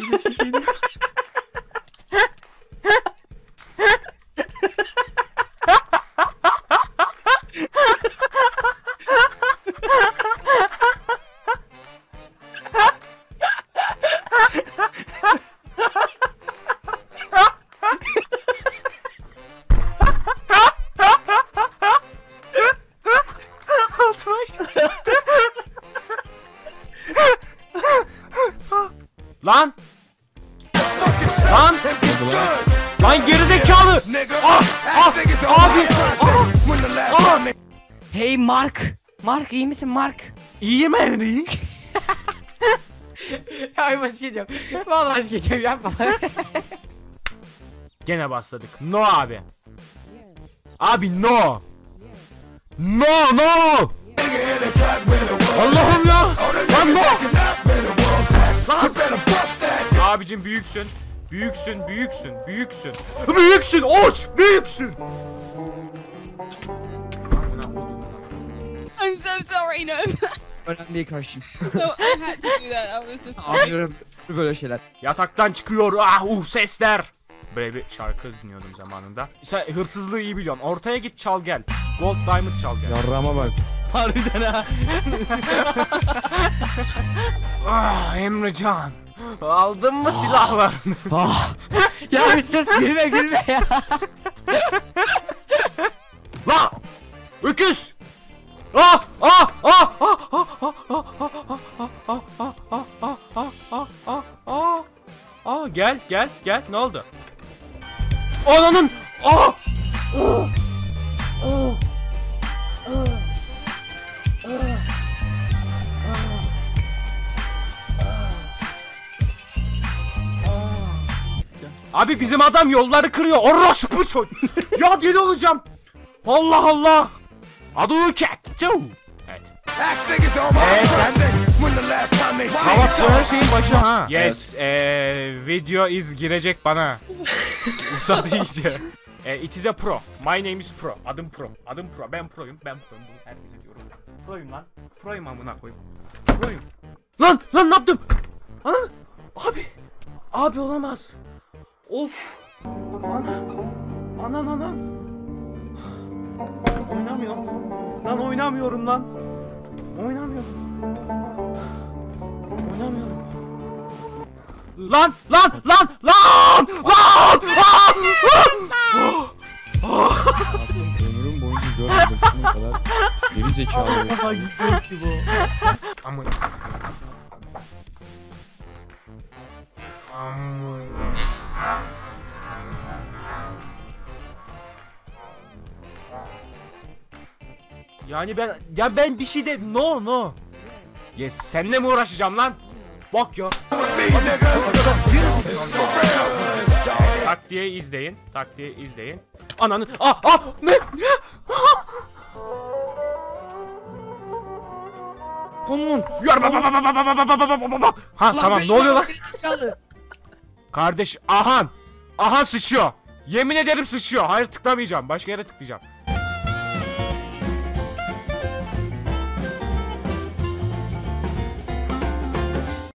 Unterschied. Lan! Lan! Lan gerizekalı! Ah! Ah! Abi! Ah! Hey Mark. Mark iyi misin Mark? İyiyim Henry. Ay başlayacağım. Vallahi başlayacağım yapma. Gene başladık. No abi. Abi no. No no. Allah'ım ya. Lan no. Lan. Abicim büyüksün. Büyüksün, büyüksün, büyüksün. Büyüksün, oç, büyüksün. I'm so sorry, no. Önemli değil karşıyım. no, I had to do that. That was just. Anlıyorum böyle şeyler. Yataktan çıkıyor, ah uh sesler. Böyle bir şarkı dinliyordum zamanında. Sen hırsızlığı iyi biliyorsun. Ortaya git çal gel. Gold Diamond çal gel. Yarrama bak. Harbiden ha. Ah Emrecan. Aldın mı silahlarını? Ah. ya bir ses gülme gülme ya. Lan! Öküz! Ah! Ah! Ah! Ah! Ah! Ah! Ah! Ah! Ah! Ah! Ah! Ah! Ah! Ah! Ah! Ah! Ah! Gel gel gel ne oldu? Ananın! Ah! Oh! Oh! Abi bizim adam yolları kırıyor. Orospu çocuk. ya deli olacağım. Allah Allah. Adı ket. Evet. Eee sen Hava her şeyin başı ha. Yes, eee video is girecek bana. Uzadı iyice. E, it is a pro. My name is pro. Adım pro. Adım pro. Ben proyum. Ben proyum. Bunu herkese diyorum. Proyum lan. Proyum amına koyayım. Proyum. Lan lan ne yaptım? Ha? Abi. Abi olamaz. Of. Ana. Anan anan. Oynamıyorum. Lan oynamıyorum lan. Oynamıyorum. Oynamıyorum. Lan lan lan lan lan lan Ömrüm boyunca görmedim şunun kadar geri zekalı. Aman. Aman. Yani ben ya ben bir şey de no no. Yes senle mi uğraşacağım lan? Bak ya. Taktiği izleyin. Taktiği izleyin. Ananı. Ah ah ne? Onun. Yar baba baba baba baba baba baba baba. Ha tamam ne oluyor lan? Kardeş ahan. Ahan sıçıyor. Yemin ederim sıçıyor. Hayır tıklamayacağım. Başka yere tıklayacağım.